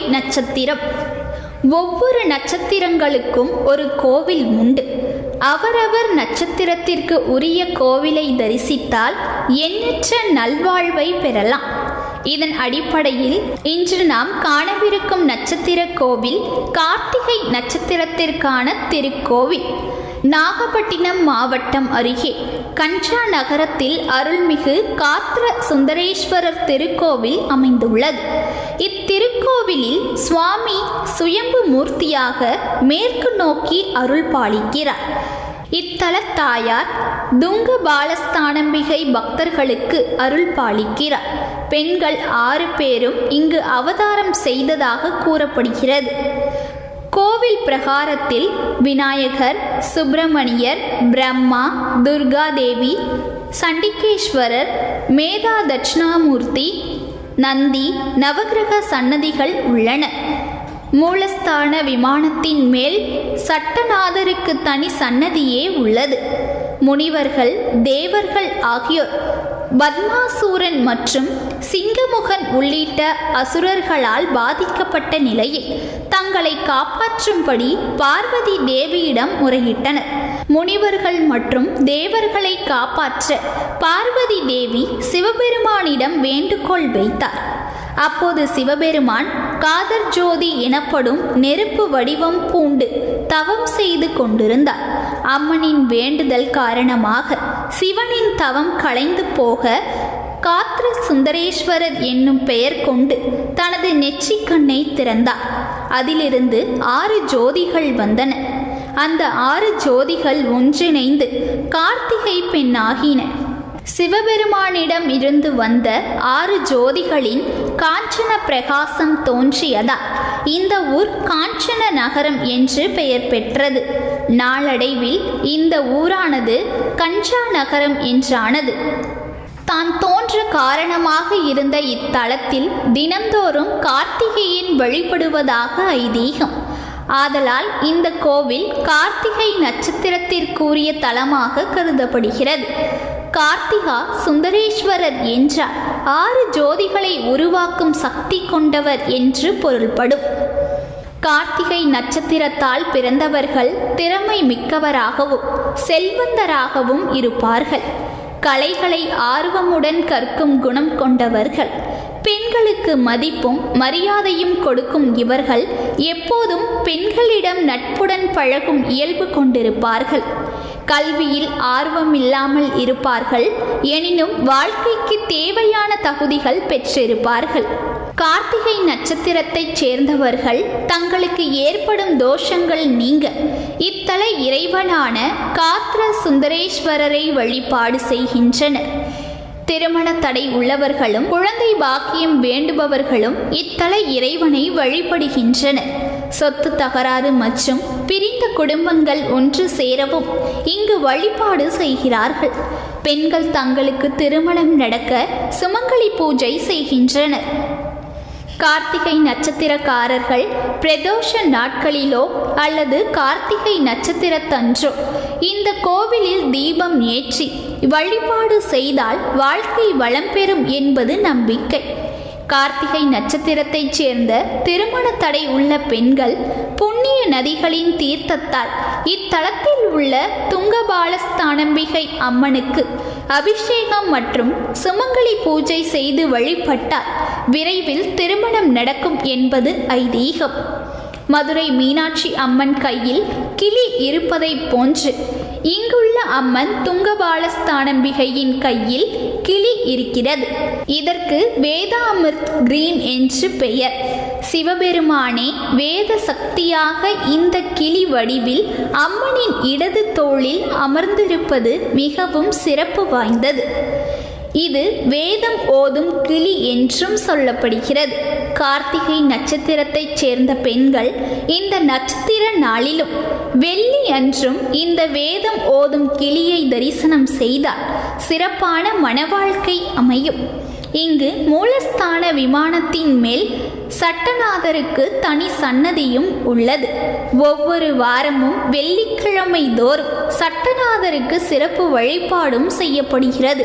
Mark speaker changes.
Speaker 1: நட்சத்திரம். ஒவ்வொரு நட்சத்திரங்களுக்கும் ஒரு கோவில் உண்டு. அவரவர் நட்சத்திரத்திற்கு உரிய கோவிலை தரிசித்தால் எண்ணற்ற நல்வாழ்வை பெறலாம். இதன் அடிப்படையில் இன்று நாம் காணவிருக்கும் நட்சத்திர கோவில் கார்த்திகை நட்சத்திரத்திற்கான திருக்கோவில். நாகப்பட்டினம் மாவட்டம் அருகே கஞ்சா நகரத்தில் அருள்மிகு காத்திர சுந்தரேஸ்வரர் திருக்கோவில் அமைந்துள்ளது. இத்திருக்கோவிலில் சுவாமி சுயம்பு மூர்த்தியாக மேற்கு நோக்கி அருள் பாலிக்கிறார். இத்தலத்தாயார் துங்க பாலஸ்தானம்பிகை பக்தர்களுக்கு அருள் பாலிக்கிறார். பெண்கள் ஆறு பேரும் இங்கு அவதாரம் செய்ததாக கூறப்படுகிறது. கோவில் பிரகாரத்தில் விநாயகர் சுப்பிரமணியர் பிரம்மா துர்காதேவி சண்டிகேஸ்வரர் மேதா தட்சிணாமூர்த்தி நந்தி நவகிரக சன்னதிகள் உள்ளன. மூலஸ்தான விமானத்தின் மேல் சட்டநாதருக்கு தனி சன்னதியே உள்ளது. முனிவர்கள் தேவர்கள் ஆகியோர் பத்மாசூரன் மற்றும் சிங்கமுகன் உள்ளிட்ட அசுரர்களால் பாதிக்கப்பட்ட நிலையில் தங்களை காப்பாற்றும்படி பார்வதி தேவியிடம் முறையிட்டனர். முனிவர்கள் மற்றும் தேவர்களை காப்பாற்ற பார்வதி தேவி சிவபெருமானிடம் வேண்டுகோள் வைத்தார். அப்போது சிவபெருமான் காதர் ஜோதி எனப்படும் நெருப்பு வடிவம் பூண்டு தவம் செய்து கொண்டிருந்தார். அம்மனின் வேண்டுதல் காரணமாக சிவனின் தவம் கலைந்து போக காத்திர சுந்தரேஸ்வரர் என்னும் பெயர் கொண்டு தனது நெற்றிக்கண்ணை திறந்தார். அதிலிருந்து ஆறு ஜோதிகள் வந்தன. அந்த ஆறு ஜோதிகள் ஒன்றிணைந்து கார்த்திகை பெண்ணாகின. சிவபெருமானிடம் இருந்து வந்த ஆறு ஜோதிகளின் காஞ்சன பிரகாசம் தோன்றியதால் இந்த ஊர் காஞ்சன நகரம் என்று பெயர் பெற்றது. நாளடைவில் இந்த ஊரானது கஞ்சா நகரம் என்றானது. தான் தோன்ற காரணமாக இருந்த இத்தலத்தில் தினந்தோறும் கார்த்திகையின் வழிபடுவதாக ஐதீகம். ஆதலால் இந்த கோவில் கார்த்திகை நட்சத்திரத்திற்குரிய தலமாக கருதப்படுகிறது. கார்த்திகா சுந்தரேஸ்வரர் என்றால் ஆறு ஜோதிகளை உருவாக்கும் சக்தி கொண்டவர் என்று பொருள்படும். கார்த்திகை நட்சத்திரத்தால் பிறந்தவர்கள் திறமை மிக்கவராகவும் செல்வந்தராகவும் இருப்பார்கள். கலைகளை ஆர்வமுடன் கற்கும் குணம் கொண்டவர்கள். பெண்களுக்கு மதிப்பும் மரியாதையும் கொடுக்கும் இவர்கள் எப்போதும் பெண்களிடம் நட்புடன் பழகும் இயல்பு கொண்டிருப்பார்கள். கல்வியில் ஆர்வம் இல்லாமல் இருப்பார்கள் எனினும் வாழ்க்கைக்கு தேவையான தகுதிகள் பெற்றிருப்பார்கள். கார்த்திகை நட்சத்திரத்தைச் சேர்ந்தவர்கள் தங்களுக்கு ஏற்படும் தோஷங்கள் நீங்க. இத்தல இறைவனான காத்திர சுந்தரேஸ்வரரை வழிபாடு செய்கின்றனர். திருமண தடை உள்ளவர்களும் குழந்தை பாக்கியம் வேண்டுபவர்களும் இத்தல இறைவனை வழிபடுகின்றனர். சொத்து தகராறு மற்றும் பிரிந்த குடும்பங்கள் ஒன்று சேரவும் இங்கு வழிபாடு செய்கிறார்கள். பெண்கள் தங்களுக்கு திருமணம் நடக்க சுமங்கலி பூஜை செய்கின்றனர். கார்த்திகை நட்சத்திரக்காரர்கள் பிரதோஷ நாட்களிலோ அல்லது கார்த்திகை நட்சத்திரத்தன்றோ இந்த கோவிலில் தீபம் ஏற்றி வழிபாடு செய்தால் வாழ்க்கை வளம் பெறும் என்பது நம்பிக்கை. கார்த்திகை நட்சத்திரத்தைச் சேர்ந்த திருமண தடை உள்ள பெண்கள் புண்ணிய நதிகளின் தீர்த்தத்தால் இத்தலத்தில் உள்ள துங்கபாலஸ்தானம்பிகை அம்மனுக்கு அபிஷேகம் மற்றும் சுமங்கலி பூஜை செய்து வழிபட்டால் விரைவில் திருமணம் நடக்கும் என்பது ஐதீகம். மதுரை மீனாட்சி அம்மன் கையில் கிளி இருப்பதைப் போன்று இங்குள்ள அம்மன் துங்கபாலஸ்தானம்பிகையின் கையில் கிளி இருக்கிறது. இதற்கு வேதாமிர்த் கிரீன் என்று பெயர். சிவபெருமானே வேத சக்தியாக இந்த கிளி வடிவில் அம்மனின் இடது தோளில் அமர்ந்திருப்பது மிகவும் சிறப்பு வாய்ந்தது. இது வேதம் ஓதும் கிளி என்றும் சொல்லப்படுகிறது. கார்த்திகை நட்சத்திரத்தைச் சேர்ந்த பெண்கள் இந்த நட்சத்திர நாளிலும் வெள்ளி அன்றும் இந்த வேதம் ஓதும் கிளியை தரிசனம் செய்தால் சிறப்பான மனவாழ்க்கை அமையும். இங்கு மூலஸ்தான விமானத்தின் மேல் சட்டநாதருக்கு தனி சன்னதியும் உள்ளது. ஒவ்வொரு வாரமும் வெள்ளிக்கிழமை தோறும் சட்டநாதருக்கு சிறப்பு வழிபாடும் செய்யப்படுகிறது.